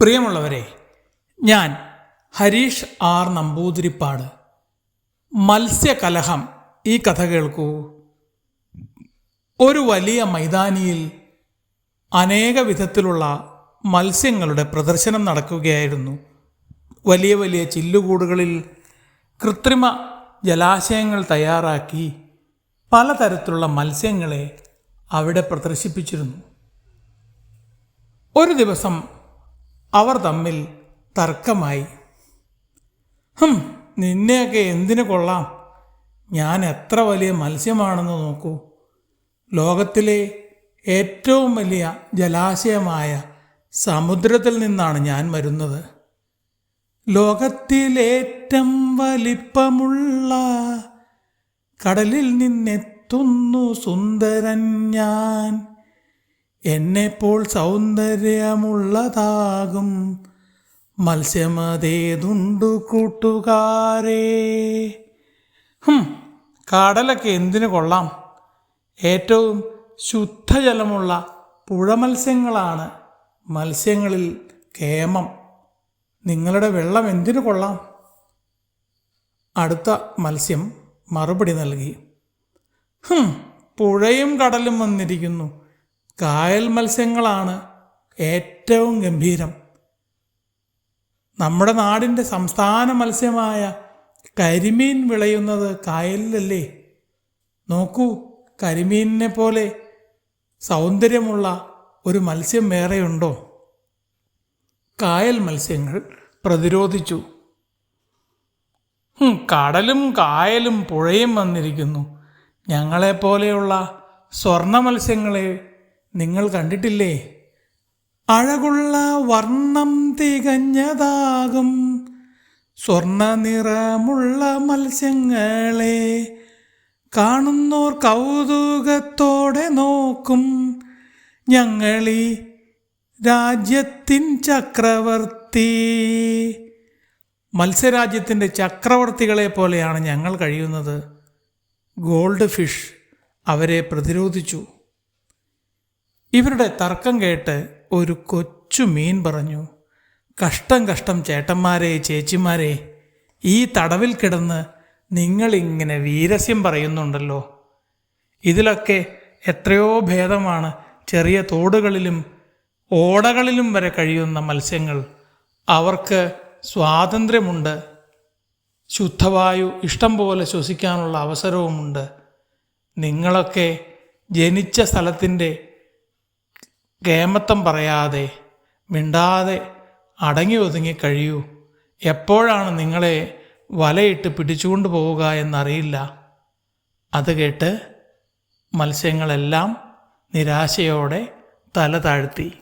പ്രിയമുള്ളവരെ ഞാൻ ഹരീഷ് ആർ നമ്പൂതിരിപ്പാട്. മത്സ്യകലഹം ഈ കഥ കേൾക്കൂ. ഒരു വലിയ മൈതാനിയിൽ അനേക വിധത്തിലുള്ള മത്സ്യങ്ങളുടെ പ്രദർശനം നടക്കുകയായിരുന്നു. വലിയ വലിയ ചില്ലുകൂടുകളിൽ കൃത്രിമ ജലാശയങ്ങൾ തയ്യാറാക്കി പലതരത്തിലുള്ള മത്സ്യങ്ങളെ അവിടെ പ്രദർശിപ്പിച്ചിരുന്നു. ഒരു ദിവസം അവർ തമ്മിൽ തർക്കമായി. ഹം നിന്നെയൊക്കെ എന്തിനു കൊള്ളാം? ഞാൻ എത്ര വലിയ മത്സ്യമാണെന്ന് നോക്കൂ. ലോകത്തിലെ ഏറ്റവും വലിയ ജലാശയമായ സമുദ്രത്തിൽ നിന്നാണ് ഞാൻ വരുന്നത്. ലോകത്തിലേറ്റം വലിപ്പമുള്ള കടലിൽ നിന്നെത്തുന്നു സുന്ദരൻ ഞാൻ. എന്നെപ്പോൾ സൗന്ദര്യമുള്ളതാകും മത്സ്യമതേതുണ്ടു കൂട്ടുകാരേ? കടലൊക്കെ എന്തിനു കൊള്ളാം? ഏറ്റവും ശുദ്ധജലമുള്ള പുഴമത്സ്യങ്ങളാണ് മത്സ്യങ്ങളിൽ കേമം. നിങ്ങളുടെ വെള്ളം എന്തിനു കൊള്ളാം? അടുത്ത മത്സ്യം മറുപടി നൽകി. പുഴയും കടലും വന്നിരിക്കുന്നു. കായൽ മത്സ്യങ്ങളാണ് ഏറ്റവും ഗംഭീരം. നമ്മുടെ നാടിന്റെ സംസ്ഥാന മത്സ്യമായ കരിമീൻ വിളയുന്നത് കായലിലല്ലേ? നോക്കൂ കരിമീനിനെ പോലെ സൗന്ദര്യമുള്ള ഒരു മത്സ്യം വേറെയുണ്ടോ? കായൽ മത്സ്യങ്ങൾ പ്രതിരോധിച്ചു. "ഹും, കടലും കായലും പുഴയും വന്നിരിക്കുന്നു. ഞങ്ങളെപ്പോലെയുള്ള സ്വർണ മത്സ്യങ്ങളെ നിങ്ങൾ കണ്ടിട്ടില്ലേ? അഴകുള്ള വർണം തികഞ്ഞതാകും. സ്വർണ നിറമുള്ള മത്സ്യങ്ങളെ കാണുന്നോർ കൗതുകത്തോടെ നോക്കും. ഞങ്ങളീ രാജ്യത്തിൻ ചക്രവർത്തി. മത്സ്യരാജ്യത്തിന്റെ ചക്രവർത്തികളെ പോലെയാണ് ഞങ്ങൾ കഴിയുന്നത്. ഗോൾഡ് ഫിഷ് അവരെ പ്രതിരോധിച്ചു. ഇവരുടെ തർക്കം കേട്ട് ഒരു കൊച്ചു മീൻ പറഞ്ഞു കഷ്ടം കഷ്ടം ചേട്ടന്മാരെ ചേച്ചിമാരെ ഈ തടവിൽ കിടന്ന് നിങ്ങളിങ്ങനെ വീരസ്യം പറയുന്നുണ്ടല്ലോ. ഇതിലൊക്കെ എത്രയോ ഭേദമാണ്. ചെറിയ തോടുകളിലും ഓടകളിലും വരെ കഴിയുന്ന മത്സ്യങ്ങൾ. അവർക്ക് സ്വാതന്ത്ര്യമുണ്ട്. ശുദ്ധവായു ഇഷ്ടം പോലെ ശ്വസിക്കാനുള്ള അവസരവുമുണ്ട്. നിങ്ങളൊക്കെ ജനിച്ച സ്ഥലത്തിന്റെ കേമത്തം പറയാതെ മിണ്ടാതെ അടങ്ങി ഒതുങ്ങി കഴിയൂ. എപ്പോഴാണ് നിങ്ങളെ വലയിട്ട് പിടിച്ചുകൊണ്ട് പോവുക എന്നറിയില്ല. അത് കേട്ട് മത്സ്യങ്ങളെല്ലാം നിരാശയോടെ തല താഴ്ത്തി.